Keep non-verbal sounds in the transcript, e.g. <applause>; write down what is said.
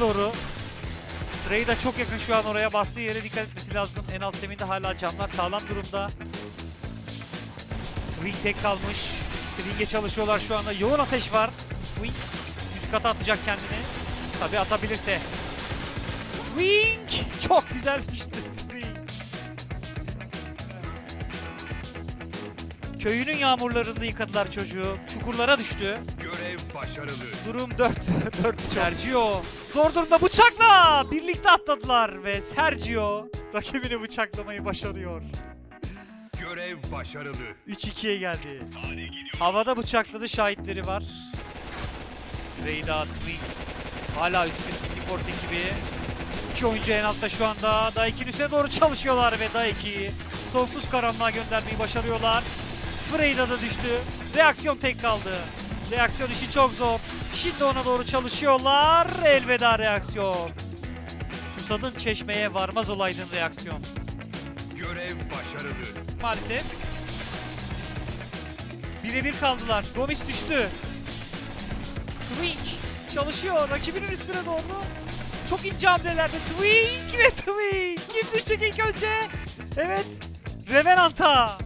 doğru. Reyda çok yakın şu an oraya bastığı yere dikkat etmesi lazım. En alt zeminde hala camlar sağlam durumda. Wing tek kalmış. Wing'e çalışıyorlar şu anda. Yoğun ateş var. Wing üst kata atacak kendini. Tabi atabilirse. Wing çok güzel düştü. Wing. Köyünün yağmurlarında yıkadılar çocuğu. Çukurlara düştü. Görev başarılı. Durum 4 4 <laughs> Sergio zor durumda bıçakla birlikte atladılar ve Sergio rakibini bıçaklamayı başarıyor. Görev başarılı. 3-2'ye geldi. Havada bıçakladı şahitleri var. Reyda Twink hala üstte City Force ekibi. İki oyuncu en altta şu anda. Daiki'nin üstüne doğru çalışıyorlar ve Daiki'yi sonsuz karanlığa göndermeyi başarıyorlar. Freyda da düştü. Reaksiyon tek kaldı. Reaksiyon işi çok zor. Şimdi ona doğru çalışıyorlar. Elveda reaksiyon. Susadın çeşmeye varmaz olaydın reaksiyon. Görev başarılı. Maalesef. Birebir kaldılar. Gomis düştü. Twink çalışıyor rakibinin üstüne doğru. Çok ince hamlelerde Twink ve Twink. Kim düşecek ilk önce? Evet. Revenant'a.